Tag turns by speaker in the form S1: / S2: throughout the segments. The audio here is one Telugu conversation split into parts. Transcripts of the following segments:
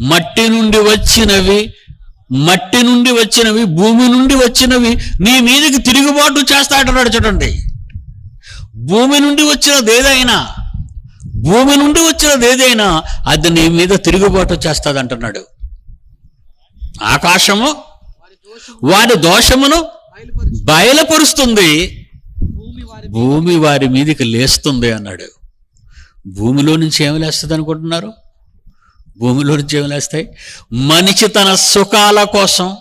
S1: మట్టి నుండి వచ్చినవి మట్టి నుండి వచ్చినవి భూమి నుండి వచ్చినవి నీ మీదకి తిరుగుబాటు చేస్తాడంటాడు చూడండి. భూమి నుండి వచ్చినది ఏదైనా భూమి నుండి వచ్చినది ఏదైనా అది నీ మీద తిరుగుబాటు చేస్తుంది అంటున్నాడు ఆకాశము
S2: వారి
S1: దోషమును బయలుపరుస్తుంది.
S2: భూమి
S1: భూమి వారి మీదకి లేస్తుంది అన్నాడు. భూమిలో నుంచి ఏమి లేస్తుంది అనుకుంటున్నారు భూమిలో నుంచి ఏమి లేస్తాయి? మనిషి తన సుఖాల కోసం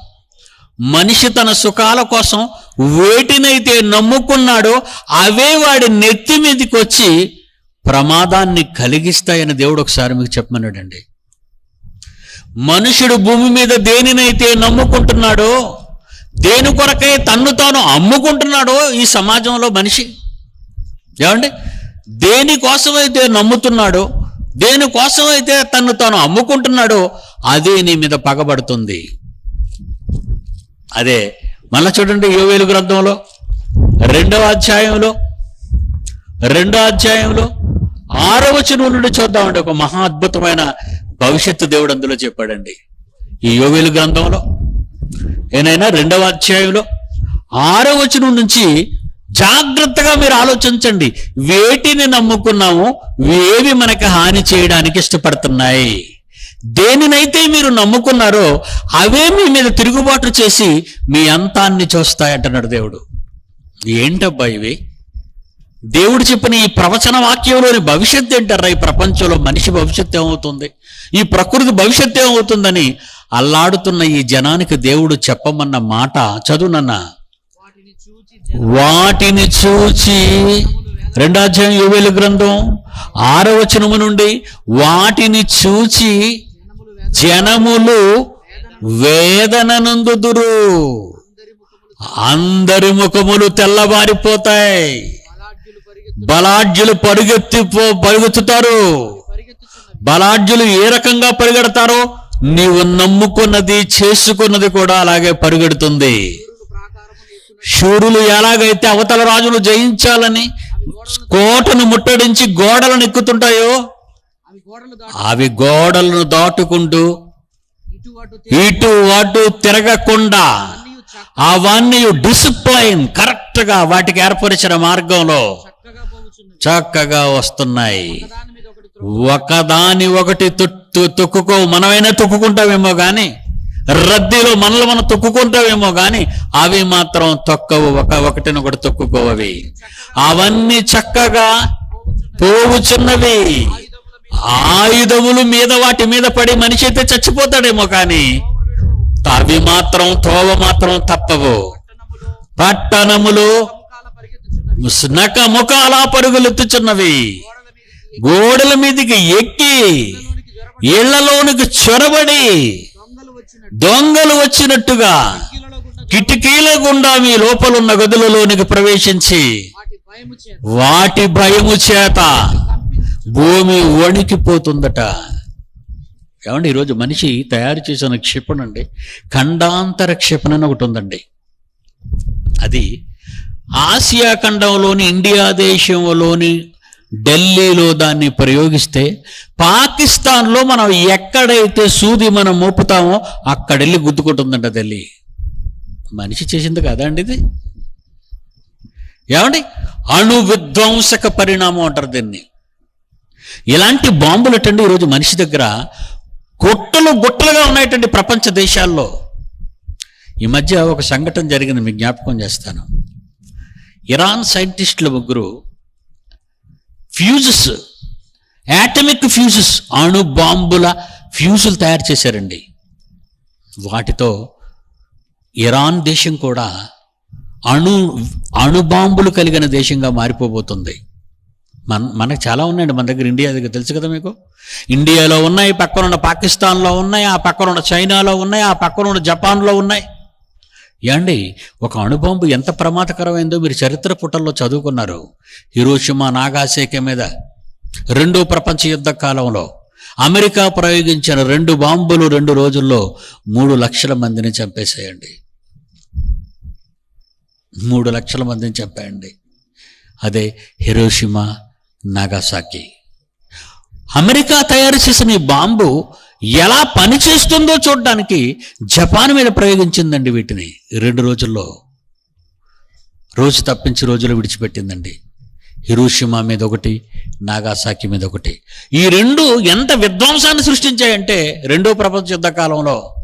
S1: మనిషి తన సుఖాల కోసం వేటినైతే నమ్ముకున్నాడో అవే వాడి నెత్తి మీదకి వచ్చి ప్రమాదాన్ని కలిగిస్తాయని దేవుడు ఒకసారి మీకు చెప్పమన్నాడండి. మనుషుడు భూమి మీద దేనినైతే నమ్ముకుంటున్నాడో దేని కొరకై తన్ను తాను అమ్ముకుంటున్నాడో ఈ సమాజంలో మనిషి. ఏమండి? దేనికోసమైతే నమ్ముతున్నాడో దేనికోసం అయితే తను తాను అమ్ముకుంటున్నాడో అదే నీ మీద పగబడుతుంది. అదే మళ్ళా చూడండి యోవేలు గ్రంథంలో రెండవ అధ్యాయంలో రెండో అధ్యాయంలో ఆరవ వచనం నుండి చూద్దామండి ఒక మహా అద్భుతమైన భవిష్యత్తు దేవుడు అందులో చెప్పాడండి. ఈ యోవేలు గ్రంథంలో ఏనైనా రెండవ అధ్యాయంలో ఆరవ వచనం నుంచి జాగ్రత్తగా మీరు ఆలోచించండి. వేటిని నమ్ముకున్నాము ఏవి మనకి హాని చేయడానికి ఇష్టపడుతున్నాయి. దేనినైతే మీరు నమ్ముకున్నారో అవే మీ మీద తిరుగుబాటు చేసి మీ అంతాన్ని చూస్తాయంటున్నాడు దేవుడు. ఏంటబ్బా ఇవి? దేవుడు చెప్పిన ఈ ప్రవచన వాక్యంలోని భవిష్యత్తు ఏంటారా ఈ ప్రపంచంలో మనిషి భవిష్యత్తు ఏమవుతుంది? ఈ ప్రకృతి భవిష్యత్తు ఏమవుతుందని అల్లాడుతున్న ఈ జనానికి దేవుడు చెప్పమన్న మాట చదువునన్నా
S2: వాటిని చూచి
S1: రెండో అధ్యాయం గ్రంథం ఆరో వచనము నుండి వాటిని చూచి
S2: జనములు
S1: వేదన నందుదురు.
S2: అందరి ముఖములు
S1: తెల్లవారిపోతాయి. ముఖములు తెల్లబారిపోతాయి
S2: బలాఢ్యులు పరిగెత్తు
S1: పరుగెత్తి బలాఢ్యులు ఏ రకంగా పరిగెడతారో నీవు నమ్ముకున్నది చేసుకున్నది కూడా అలాగే పరిగెడుతుంది. శూరులు ఎలాగైతే అవతల రాజులు జయించాలని కోటను ముట్టడించి గోడలను ఎక్కుతుంటాయో
S2: అవి
S1: గోడలను దాటుకుంటూ
S2: ఇటు అటు
S1: తిరగకుండా అవన్నీ డిసిప్లైన్ కరెక్ట్గా వాటికి ఏర్పరిచిన మార్గంలో
S2: చక్కగా
S1: వస్తున్నాయి.
S2: ఒకటి
S1: ఒకదాని ఒకటి తొట్టు తొక్కుకో మనమైనా తొక్కుకుంటామేమో కానీ రద్దీలో మనల్ని మనం తొక్కుకుంటావేమో గాని అవి మాత్రం తొక్కవు ఒక ఒకటిని ఒకటి తొక్కుకోవవి. అవన్నీ చక్కగా పోవుచున్నవి ఆయుధములు మీద వాటి మీద పడి మనిషి అయితే చచ్చిపోతాడేమో కానీ అవి మాత్రం తోవ మాత్రం తప్పవు.
S2: పట్టణములు
S1: నక ముఖాల పరుగులెత్తుచున్నవి.
S2: గోడల మీదకి
S1: ఎక్కి ఇళ్ళలోనికి చొరబడి
S2: దొంగలు
S1: వచ్చినట్టుగా
S2: గుండా
S1: కిటికీల గుండా మీ లోపలున్న గదులలోనికి ప్రవేశించి
S2: వాటి భయము చేత
S1: భూమి వణికిపోతుందట. ఏమండి ఈరోజు మనిషి తయారు చేసిన క్షిపణ అండి ఖండాంతర క్షిపణ అని ఒకటి ఉందండి. అది ఆసియా ఖండంలోని ఇండియా దేశంలోని ఢిల్లీలో దాన్ని ప్రయోగిస్తే పాకిస్తాన్లో మనం ఎక్కడైతే సూది మనం మోపుతామో అక్కడెళ్ళి గుద్దుకుంటుందంట ఢిల్లీ. మనిషి చేసింది కదా అండి ఇది? ఏమండి? అణు విధ్వంసక పరిణామం అంటారు దీన్ని. ఇలాంటి బాంబులు అటండి ఈరోజు మనిషి దగ్గర? గుట్టలు గుట్టలుగా ఉన్నాయటండి ప్రపంచ దేశాల్లో. ఈ మధ్య ఒక సంఘటన జరిగింది మీకు జ్ఞాపకం చేస్తాను. ఇరాన్ సైంటిస్టుల ముగ్గురు ఫ్యూజెస్ యాటమిక్ ఫ్యూజెస్ అణు బాంబుల ఫ్యూజులు తయారు చేశారండి. వాటితో ఇరాన్ దేశం కూడా అణు అణుబాంబులు కలిగిన దేశంగా మారిపోబోతుంది. మన మనకు చాలా ఉన్నాయండి మన దగ్గర ఇండియా దగ్గర. తెలుసు కదా మీకు? ఇండియాలో ఉన్నాయి పక్కన ఉన్న పాకిస్తాన్లో ఉన్నాయి ఆ పక్కన ఉన్న చైనాలో ఉన్నాయి ఆ పక్కన ఉన్న జపాన్లో ఉన్నాయి. ఏమండి ఒక అణుబాంబు ఎంత ప్రమాదకరమైందో మీరు చరిత్ర పుటల్లో చదువుకున్నారు. హిరోషిమా నాగాసేక మీద. రెండో ప్రపంచ యుద్ధ కాలంలో అమెరికా ప్రయోగించిన రెండు బాంబులు రెండు రోజుల్లో మూడు లక్షల మందిని చంపేశాయండి. మూడు లక్షల మందిని చంపాయండి. అదే హిరోషిమా నాగాసాకి. అమెరికా తయారు చేసిన ఈ బాంబు ఎలా పనిచేస్తుందో చూడడానికి జపాన్ మీద ప్రయోగించిందండి వీటిని రెండు రోజుల్లో. రోజు తప్పించి రోజులు విడిచిపెట్టిందండి. హిరోషిమా మీద ఒకటి నాగాసాకి మీద ఒకటి. ఈ రెండు ఎంత విధ్వంసాన్ని సృష్టించాయంటే రెండో ప్రపంచ యుద్ధ కాలంలో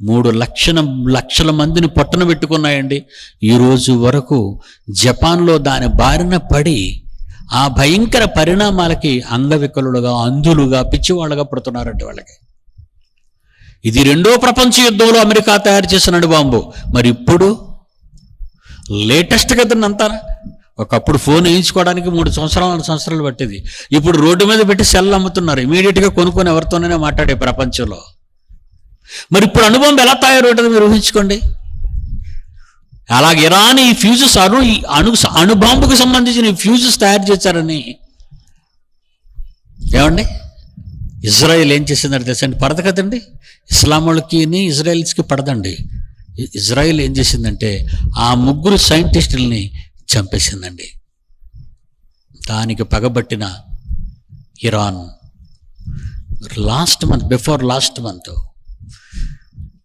S1: మూడు లక్షల లక్షల మందిని పట్టున పెట్టుకున్నాయండి. ఈ రోజు వరకు జపాన్లో దాని బారిన పడి ఆ భయంకర పరిణామాలకి అంగవికలుడుగా అంధులుగా పిచ్చివాళ్ళగా పుడుతున్నారంటే వాళ్ళకి. ఇది రెండో ప్రపంచ యుద్ధంలో అమెరికా తయారు చేసిన అణుబాంబు మరి ఇప్పుడు లేటెస్ట్ కదండి అంతా ఒకప్పుడు ఫోన్ వేయించుకోవడానికి మూడు సంవత్సరాలు నాలుగు సంవత్సరాలు పట్టేది. ఇప్పుడు రోడ్డు మీద పెట్టి సెల్ అమ్ముతున్నారు. ఇమీడియట్గా కొనుక్కొని ఎవరితోనైనా మాట్లాడే ప్రపంచంలో. మరి ఇప్పుడు అనుభవం ఎలా తయారవుతుందో మీరు ఊహించుకోండి. అలాగే ఇరాన్ ఈ ఫ్యూజెస్ అణు ఈ అణు అణుబాంబుకు సంబంధించిన ఫ్యూజెస్ తయారు చేశారని. ఏమండి? ఇజ్రాయెల్ ఏం చేసిందంటే తెలుసండి? పడదు కదండి? ఇస్లాం వాళ్ళకి ఇజ్రాయెల్స్కి పడదండి. ఇజ్రాయెల్ ఏం చేసిందంటే ఆ ముగ్గురు సైంటిస్టుల్ని చంపేసిందండి. దానికి పగబట్టిన Iran. Last month before last month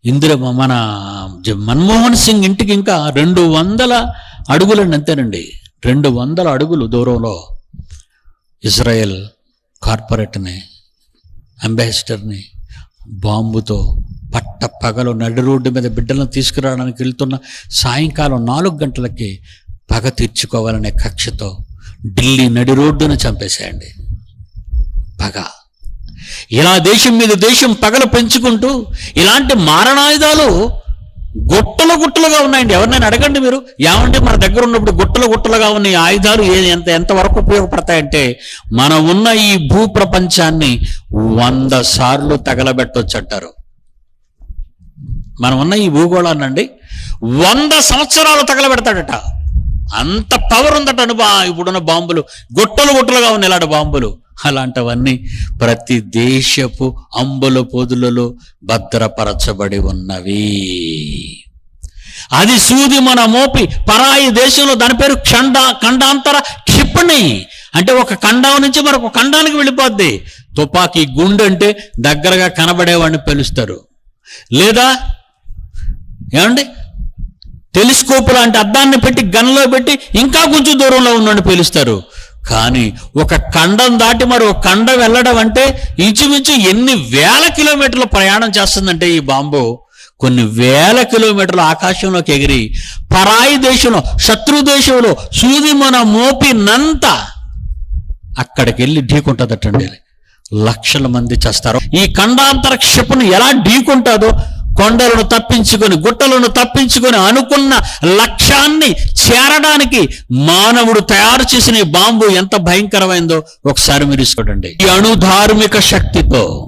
S1: Indira మన మన్మోహన్ సింగ్ ఇంటికి ఇంకా రెండు వందల అడుగులండి అంతేనండి. రెండు వందల అడుగులు దూరంలో ఇజ్రాయెల్ కార్పొరేట్ని అంబాసిడర్ని బాంబుతో పట్ట పగలు నడి రోడ్డు మీద బిడ్డలను తీసుకురావడానికి వెళ్తున్న సాయంకాలం నాలుగు గంటలకి పగ తీర్చుకోవాలనే కక్షతో ఢిల్లీ నడి రోడ్డును చంపేశాయండి. పగ. ఇలా దేశం మీద దేశం పగల పెంచుకుంటూ ఇలాంటి మారణాయుధాలు గుట్టలు గుట్టలుగా ఉన్నాయండి. ఎవరినైనా అడగండి మీరు. ఏమంటే మన దగ్గర ఉన్నప్పుడు గుట్టలు గుట్టలుగా ఉన్న ఈ ఆయుధాలు ఏ ఎంత ఎంతవరకు ఉపయోగపడతాయంటే మనం ఉన్న ఈ భూ ప్రపంచాన్ని వంద సార్లు తగలబెట్టొచ్చు అంటారు మనం ఉన్న ఈ భూగోళాన్ని అండి వంద సంవత్సరాలు తగలబెడతాడట. అంత పవర్ ఉందట అనుబా ఇప్పుడున్న బాంబులు. గుట్టలు గుట్టలుగా ఉన్న ఇలాంటి బాంబులు. అలాంటివన్నీ ప్రతి దేశపు అంబుల పొదులలో భద్రపరచబడి ఉన్నవి. అది సూది మన మోపి పరాయి దేశంలో దాని పేరు ఖండ ఖండాంతర క్షిపణి. అంటే ఒక ఖండం నుంచి మరొక ఖండానికి వెళ్ళిపోద్ది. తుపాకీ గుండు అంటే దగ్గరగా కనబడేవాడిని పిలుస్తారు. లేదా? ఏమండి? టెలిస్కోప్ లాంటి అద్దాన్ని పెట్టి గన్లో పెట్టి ఇంకా కొంచెం దూరంలో ఉన్నట్టు పిలుస్తారు. కానీ ఒక ఖండం దాటి మరి ఒక ఖండం వెళ్ళడం అంటే ఇంచుమించు ఎన్ని వేల కిలోమీటర్లు ప్రయాణం చేస్తుందంటే ఈ బాంబు. కొన్ని వేల కిలోమీటర్ల ఆకాశంలోకి ఎగిరి పరాయి దేశంలో శత్రు దేశంలో సూది మన మోపినంత అక్కడికి వెళ్ళి ఢీకుంటుందటండి. లక్షల మంది చేస్తారు. ఈ ఖండాంతర క్షిపణి ఎలా ఢీకుంటుందో కొండలను తప్పించుకొని గుట్టలను తప్పించుకొని అనుకున్న లక్ష్యాన్ని చేరడానికి మానవుడు తయారు చేసిన బాంబు ఎంత భయంకరమైందో ఒకసారి మీరు చూడండి. ఈ అణుధార్మిక శక్తితో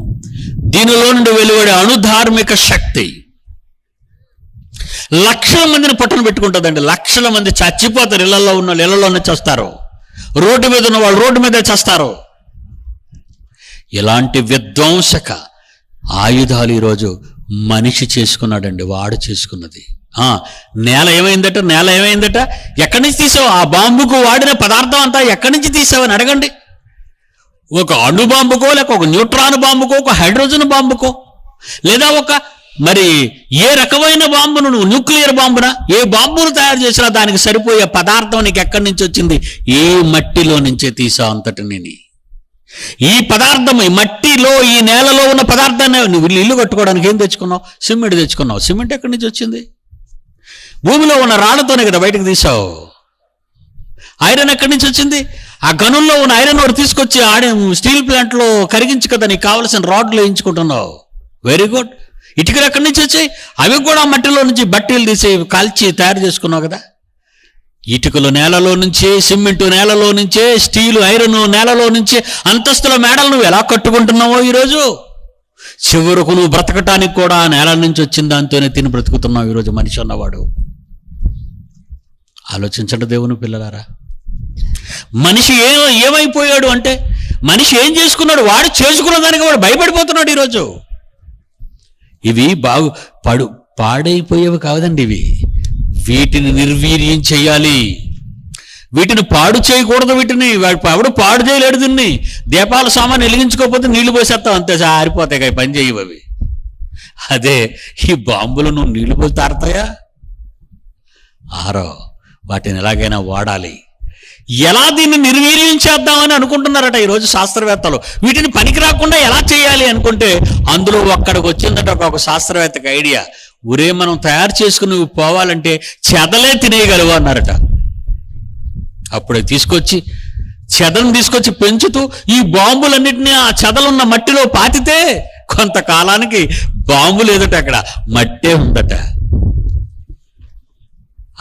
S1: దీనిలో నుండి వెలువడే అణుధార్మిక శక్తి. లక్షల మందిని పట్టున పెట్టుకుంటుందండి. లక్షల మంది చచ్చిపోతారు. ఇళ్ళలో ఉన్న వాళ్ళు ఇళ్ళలోనే చేస్తారు. రోడ్డు మీద ఉన్న వాళ్ళు రోడ్డు మీదే చేస్తారు. ఇలాంటి విధ్వంసక ఆయుధాలు ఈరోజు మనిషి చేసుకున్నాడండి వాడు చేసుకున్నది. నేల ఏమైందట నేల ఏమైందట? ఎక్కడి నుంచి తీసావు? ఆ బాంబుకు వాడిన పదార్థం అంతా ఎక్కడి నుంచి తీసావని అడగండి. ఒక అణు బాంబుకో లేక ఒక న్యూట్రాన్ బాంబుకో ఒక హైడ్రోజన్ బాంబుకో లేదా ఒక మరి ఏ రకమైన బాంబును నువ్వు న్యూక్లియర్ బాంబునా? ఏ బాంబును తయారు చేసినా దానికి సరిపోయే పదార్థం నీకు ఎక్కడి నుంచి వచ్చింది? ఏ మట్టిలో నుంచే తీసావు అంతటి నేను ఈ పదార్థం ఈ మట్టిలో ఈ నేలలో ఉన్న పదార్థాన్ని నువ్వు ఇల్లు కట్టుకోవడానికి ఏం తెచ్చుకున్నావు? సిమెంట్ తెచ్చుకున్నావు. సిమెంట్ ఎక్కడి నుంచి వచ్చింది? భూమిలో ఉన్న రాళ్ళతోనే కదా బయటకు తీసావు ఐరన్ ఎక్కడి నుంచి వచ్చింది? ఆ గనుల్లో ఉన్న ఐరన్ ఒకటి తీసుకొచ్చి ఆడే స్టీల్ ప్లాంట్లో కరిగించు కదా నీకు కావలసిన రాడ్లు వేయించుకుంటున్నావు. వెరీ గుడ్ ఇటుకలు ఎక్కడి నుంచి వచ్చాయి? అవి కూడా మట్టిలో నుంచి బట్టీలు తీసి కాల్చి తయారు చేసుకున్నావు కదా? ఇటుకలు నేలలో నుంచే సిమెంటు నేలలో నుంచే స్టీలు ఐరన్ నేలలో నుంచే అంతస్తుల మేడలు నువ్వు ఎలా కట్టుకుంటున్నావో ఈరోజు? చివరకు నువ్వు బ్రతకటానికి కూడా ఆ నేల నుంచి వచ్చిన దాంతోనే తిని బ్రతుకుతున్నావు ఈరోజు మనిషి అన్నవాడు. ఆలోచించండి దేవుని పిల్లలారా. మనిషి ఏ ఏమైపోయాడు అంటే మనిషి ఏం చేసుకున్నాడు? వాడు చేసుకున్న దానికి వాడు భయపడిపోతున్నాడు ఈరోజు. ఇవి బాగు పడు పాడైపోయేవి కాదండి ఇవి. వీటిని నిర్వీర్యం చేయాలి. వీటిని పాడు చేయకూడదు వీటిని. ఎవడు పాడు చేయలేడు దీన్ని. దీపాల సామాన్ వెలిగించుకోకపోతే నీళ్ళు పోసేస్తావు. అంతే ఆరిపోతాయి పని చేయవు అవి. అదే ఈ బాంబులు నువ్వు నీళ్ళు పోసి తారతాయా? ఆరో వాటిని ఎలాగైనా వాడాలి. ఎలా దీన్ని నిర్వీర్యం చేద్దామని అనుకుంటున్నారట ఈరోజు శాస్త్రవేత్తలు. వీటిని పనికి రాకుండా ఎలా చేయాలి అనుకుంటే అందులో ఒక్కడికి వచ్చిందట ఒక- ఒక శాస్త్రవేత్తకి ఐడియా. ఊరే మనం తయారు చేసుకుని నువ్వు పోవాలంటే చెదలే తినేయగలవు అన్నారట. అప్పుడే తీసుకొచ్చి చెదను తీసుకొచ్చి పెంచుతూ ఈ బాంబులన్నింటినీ ఆ చెదలున్న మట్టిలో పాతితే కొంతకాలానికి బాంబు లేదట అక్కడ మట్టే ఉందట.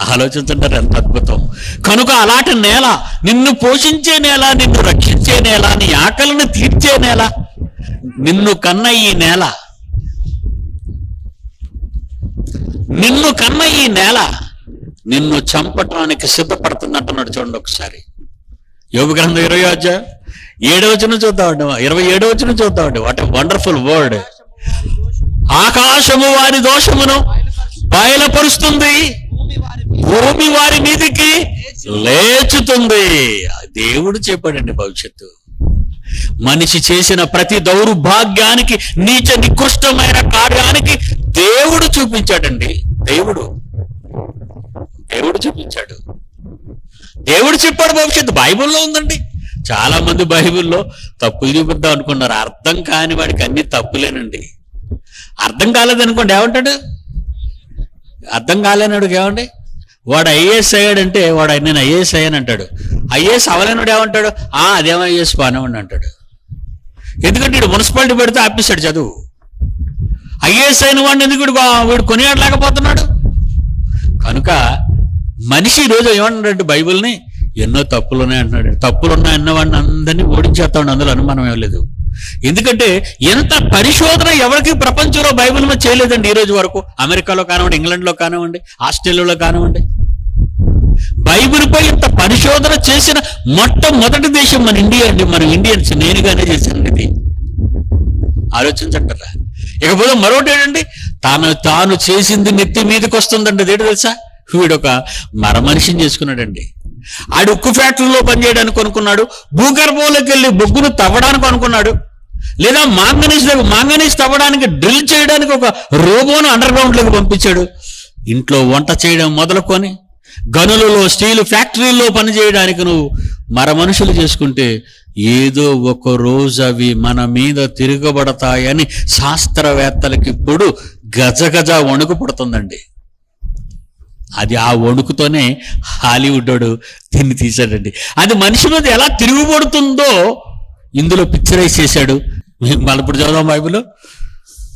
S1: ఆలోచించుంటారు ఎంత అద్భుతం. కనుక అలాంటి నేల నిన్ను పోషించే నేల నిన్ను రక్షించే నేల నీ ఆకలిని తీర్చే నేల నిన్ను కన్న ఈ నేల నిన్ను కన్న ఈ నేల నిన్ను చంపటానికి సిద్ధపడుతున్నట్టున్నాడు చూడండి ఒకసారి. యోగు గ్రంథం ఇరవై అధ్యాయం ఏడవచనం చూద్దామండి ఇరవై ఏడవచనం చూద్దామండి వాట్ వండర్ఫుల్ వర్డ్
S2: ఆకాశము వారి దోషమును
S1: ఆకాశము వారి దోషమును బయలుపరుస్తుంది.
S2: భూమి వారి
S1: మీదికి లేచుతుంది. దేవుడు చెప్పాడండి భవిష్యత్తు. మనిషి చేసిన ప్రతి దౌర్భాగ్యానికి నీచ నికృష్టమైన కార్యానికి దేవుడు చూపించాడండి. దేవుడు. దేవుడు చూపించాడు. దేవుడు చెప్పాడు భవిష్యత్తు. బైబిల్లో ఉందండి. చాలా మంది బైబిల్లో తప్పులు చూపిద్దాం అనుకున్నారు. అర్థం కాని వాడికి అన్ని తప్పులేనండి. అర్థం కాలేదనుకోండి ఏమంటాడు? అర్థం కాలేనాడు ఏమండి? వాడు ఐఏఎస్ అయ్యాడంటే వాడు నేను ఐఏఎస్ అయ్యాను అంటాడు. ఐఏఎస్ అవలేనుడు ఏమంటాడు? ఆ అదేమో ఐఏఎస్ బాగానే అంటాడు. ఎందుకంటే వీడు మున్సిపాలిటీ పెడితే ఆపేశాడు చదువు. ఐఏఎస్ అయిన వాడిని ఎందుకు వీడు వీడు కొనియాడలేకపోతున్నాడు? కనుక మనిషి ఈరోజు ఏమంటున్నాడు బైబిల్ని ఎన్నో తప్పులు ఉన్నాయి అంటున్నాడు. తప్పులు ఉన్నాయన్న అన్నవాడిని అందరినీ ఓడించేస్తాడు అందులో అనుమానం ఏం లేదు. ఎందుకంటే ఎంత పరిశోధన ఎవరికి ప్రపంచంలో బైబిల్ మీద చేయలేదండి ఈ రోజు వరకు. అమెరికాలో కానివ్వండి ఇంగ్లండ్లో కానివ్వండి ఆస్ట్రేలియాలో కానివ్వండి. బైబిల్పై ఇంత పరిశోధన చేసిన మొట్టమొదటి దేశం మన ఇండియా అండి. మన ఇండియన్స్ నేనుగానే చేశాను ఇది. ఆలోచించంటారా ఇకపోతే మరొకటి ఏంటండి తాను తాను చేసింది నెత్తి మీదకి వస్తుందండి. అదేంటి తెలుసా? వీడొక మర చేసుకున్నాడండి. ఆడు ఉక్కు ఫ్యాక్టరీలో పనిచేయడానికి అనుకున్నాడు భూగర్భంలోకి వెళ్ళి బొగ్గును తవ్వడానికి అనుకున్నాడు లేదా మాంగనీస్ మాంగనీస్ తవ్వడానికి డ్రిల్ చేయడానికి ఒక రోబోను అండర్ గ్రౌండ్లోకి పంపించాడు. ఇంట్లో వంట చేయడం మొదలుకొని గనులలో స్టీల్ ఫ్యాక్టరీల్లో పనిచేయడానికి నువ్వు మర మనుషులు చేసుకుంటే ఏదో ఒక రోజు అవి మన మీద తిరగబడతాయని శాస్త్రవేత్తలకి ఇప్పుడు గజగజ వణుకు పుడుతుందండి. అది ఆ వణుకుతోనే హాలీవుడ్ వాడు దీన్ని తీశాడండి. అది మనిషి మీద ఎలా తిరుగుబడుతుందో ఇందులో పిక్చరైజ్ చేశాడు. మళ్ళీ ఇప్పుడు చదుదాం బైబిల్?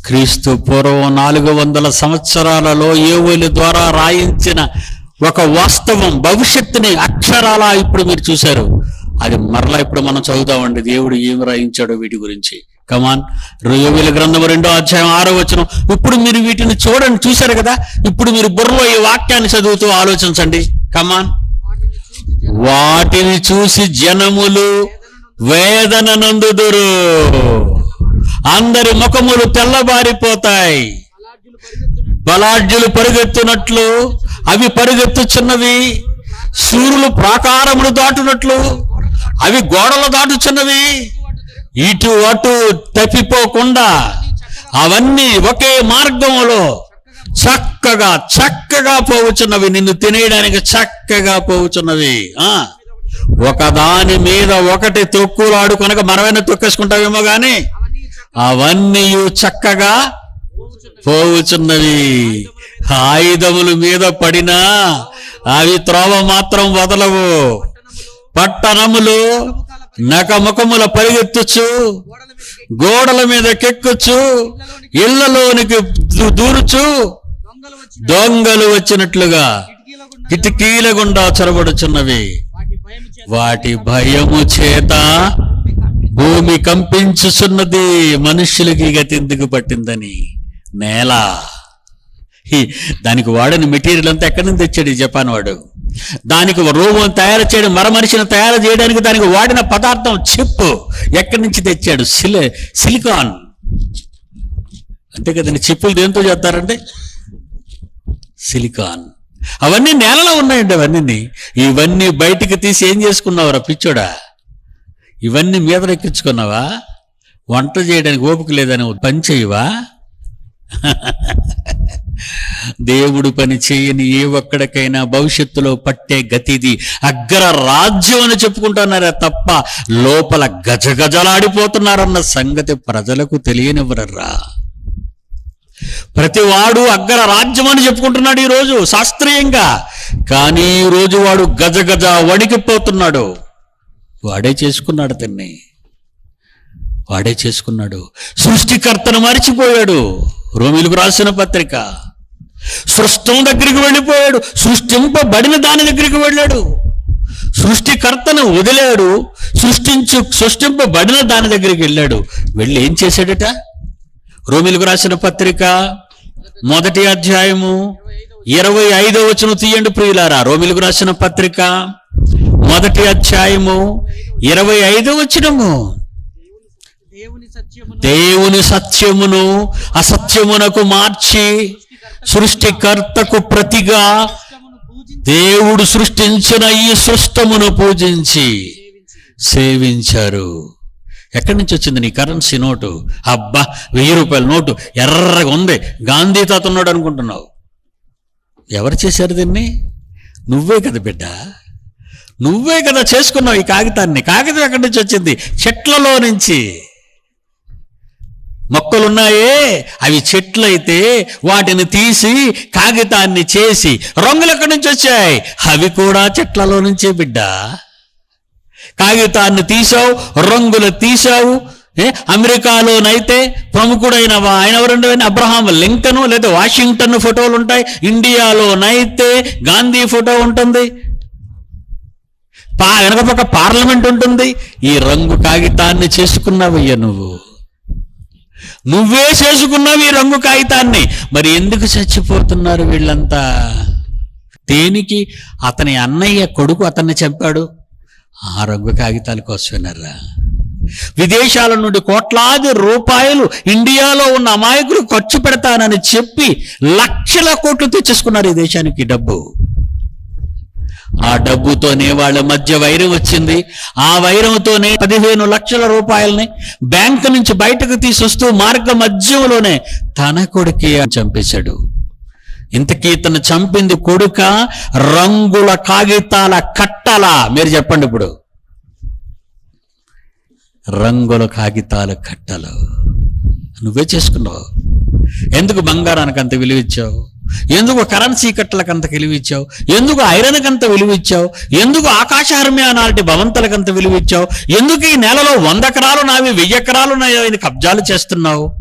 S1: క్రీస్తు పూర్వం నాలుగు వందల సంవత్సరాలలో ఏవోలు ద్వారా రాయించిన ఒక వాస్తవం భవిష్యత్తుని అక్షరాల ఇప్పుడు మీరు చూశారు. అది మరలా ఇప్పుడు మనం చదువుతామండి దేవుడు ఏమి రాయించాడో వీటి గురించి. కమాన్ యోగుల గ్రంథం రెండో అధ్యాయం ఆరో వచనం. ఇప్పుడు మీరు వీటిని చూడండి. చూశారు కదా? ఇప్పుడు మీరు బుర్రలో ఈ వాక్యాన్ని చదువుతూ ఆలోచించండి. కమాన్
S2: వాటిని చూసి
S1: జనములు వేదన నందుదురు అందరి ముఖములు తెల్లబారిపోతాయి.
S2: బలాఢ్యులు
S1: పరిగెత్తునట్లు అవి పరిగెత్తుచున్నవి. సూర్యులు ప్రాకారములు దాటునట్లు అవి గోడలు దాటుచున్నవి. ఇటు అటు తప్పిపోకుండా అవన్నీ ఒకే మార్గములో చక్కగా చక్కగా పోవుచున్నవి. నిన్ను తినేయడానికి చక్కగా పోవుచున్నవి. ఆ? ఒకదాని మీద ఒకటి తొక్కులాడు కనుక మనమైనా తొక్కేసుకుంటావేమో గాని
S2: అవన్నీ
S1: చక్కగా
S2: పోవుచున్నవి.
S1: పోవుచున్నవి. ఆయుధముల మీద పడినా అవి త్రోవ మాత్రం వదలవు. పట్టణములు నకముఖముల పరిగెత్తుచు
S2: గోడల
S1: గోడల మీద కెక్కుచు ఇళ్ళలోనికి దూరుచు
S2: దొంగలు
S1: వచ్చినట్లుగా
S2: కిటికీల గుండా
S1: చొరబడుచున్నవి.
S2: వాటి భయము చేత
S1: భూమి కంపించుచున్నది మనుష్యులకి గతి ఎందుకు పట్టిందని. నేల. దానికి వాడని మెటీరియల్ అంతా ఎక్కడి నుంచి తెచ్చాడు ఈ జపాన్ వాడు? దానికి రూపం తయారు చేయడం మర మనిషిని తయారు చేయడానికి దానికి వాడిన పదార్థం చిప్పు. ఎక్కడి నుంచి తెచ్చాడు? సిలి సిలికాన్. అంతే కదండి చిప్పులు దేంతో చేస్తారంటే? సిలికాన్. అవన్నీ నేలలో ఉన్నాయండి అవన్నీ ఇవన్నీ బయటికి తీసి ఏం చేసుకున్నావురా పిచ్చోడా? ఇవన్నీ మీద ఎక్కించుకున్నావా? వంట చేయడానికి ఓపిక లేదని పని చేయవా? దేవుడు పని చేయని ఏ ఒక్కడికైనా భవిష్యత్తులో పట్టే గతిది అగ్ర రాజ్యం అని చెప్పుకుంటున్నారే తప్ప లోపల గజగజలాడిపోతున్నారన్న సంగతి ప్రజలకు తెలియనివ్వరరా ప్రతివాడు అగ్ర రాజ్యం అని చెప్పుకుంటున్నాడు ఈ రోజు శాస్త్రీయంగా. కానీ ఈరోజు రోజు వాడు గజగజ వణికిపోతున్నాడు. వాడే చేసుకున్నాడు తిన్ని. వాడే చేసుకున్నాడు. సృష్టికర్తను మరిచిపోయాడు. రోమిలకు రాసిన పత్రిక. సృష్టం దగ్గరికి వెళ్ళిపోయాడు. సృష్టింపబడిన దాని దగ్గరికి వెళ్ళాడు. సృష్టికర్తను వదిలాడు. సృష్టించు సృష్టింపబడిన దాని దగ్గరికి వెళ్ళాడు. వెళ్ళి ఏం చేశాడట? రోమిలకు రాసిన పత్రిక మొదటి అధ్యాయము ఇరవై ఐదో వచనం తీయండి ప్రియులారా. రోమిలకు రాసిన పత్రిక మొదటి అధ్యాయము ఇరవై ఐదో వచనము.
S2: దేవుని సత్యమును
S1: దేవుని సత్యమును అసత్యమునకు మార్చి సృష్టికర్తకు ప్రతిగా దేవుడు సృష్టించిన ఈ సృష్టమును పూజించి సేవించారు. ఎక్కడి నుంచి వచ్చింది నీ కరెన్సీ నోటు? అబ్బా వెయ్యి రూపాయల నోటు. ఎర్రగా ఉంది. గాంధీ తాత ఉన్నాడు అనుకుంటున్నావు. ఎవరు చేశారు దీన్ని? నువ్వే కదా బిడ్డ. నువ్వే కదా చేసుకున్నావు ఈ కాగితాన్ని. కాగితం ఎక్కడి నుంచి వచ్చింది? చెట్లలో నుంచి. మొక్కలున్నాయే అవి చెట్లయితే వాటిని తీసి కాగితాన్ని చేసి రంగులు ఎక్కడి నుంచి వచ్చాయి? అవి కూడా చెట్లలో నుంచే బిడ్డ. కాగితాన్ని తీసావు రంగులు తీసావు అమెరికాలోనైతే ప్రముఖుడైన వా- ఆయన ఎవరంటే అబ్రహాం లింకను లేదా వాషింగ్టన్ ఫోటోలు ఉంటాయి. ఇండియాలోనైతే గాంధీ ఫోటో ఉంటుంది. పా వెనక పక్క పార్లమెంట్ ఉంటుంది. ఈ రంగు కాగితాన్ని చేసుకున్నావయ్యా నువ్వు. నువ్వే చేసుకున్నావు ఈ రంగు కాగితాన్ని. మరి ఎందుకు చచ్చిపోతున్నారు వీళ్ళంతా? దేనికి? అతని అన్నయ్య కొడుకు అతన్ని చంపాడు. ఆ రంగు కాగితాల కోసమేనరా విదేశాల నుండి కోట్లాది రూపాయలు ఇండియాలో ఉన్న అమాయకులు ఖర్చు పెడతానని చెప్పి లక్షల కోట్లు తెచ్చేసుకున్నారు ఈ దేశానికి డబ్బు. ఆ డబ్బుతోనే వాళ్ళ మధ్య వైరం వచ్చింది. ఆ వైరంతోనే పదిహేను లక్షల రూపాయలని బ్యాంకు నుంచి బయటకు తీసుకొస్తూ మార్గ మధ్యంలోనే తన కొడుకి చంపేశాడు. ఇంతకీ తను చంపింది కొడుక రంగుల కాగితాల కట్టల. మీరు చెప్పండి ఇప్పుడు. రంగుల కాగితాల కట్టలు. నువ్వే చేసుకున్నావు. ఎందుకు బంగారానికి అంత విలువ ఇచ్చావు ఎందుకు కరెన్సీ కట్టలకు అంత విలువిచ్చావు ఎందుకు ఐరన్కి అంత విలువిచ్చావు? ఎందుకు ఆకాశహర్మ్య నాటి భవంతులకు అంత ఎందుకు ఈ నెలలో వంద ఎకరాలు నావి వెయ్యి ఎకరాలు నావి కబ్జాలు చేస్తున్నావు?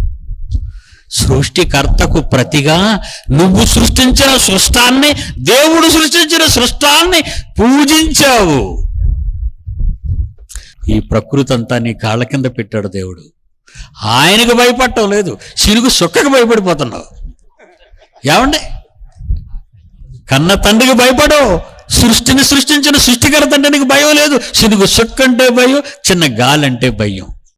S1: సృష్టికర్తకు ప్రతిగా నువ్వు సృష్టించిన సృష్టాన్ని దేవుడు సృష్టించిన సృష్టాన్ని పూజించావు. ఈ ప్రకృతి అంతా నీ కాళ్ళ కింద పెట్టాడు దేవుడు. ఆయనకు భయపడటం లేదు. సిరుగు సుక్కకు భయపడిపోతున్నావు. ఏమండి? కన్న తండ్రికి భయపడవు. సృష్టిని సృష్టించిన సృష్టికర్త అంటే నీకు భయం లేదు. సినుగు సుక్కంటే భయం చిన్న గాలి అంటే భయం.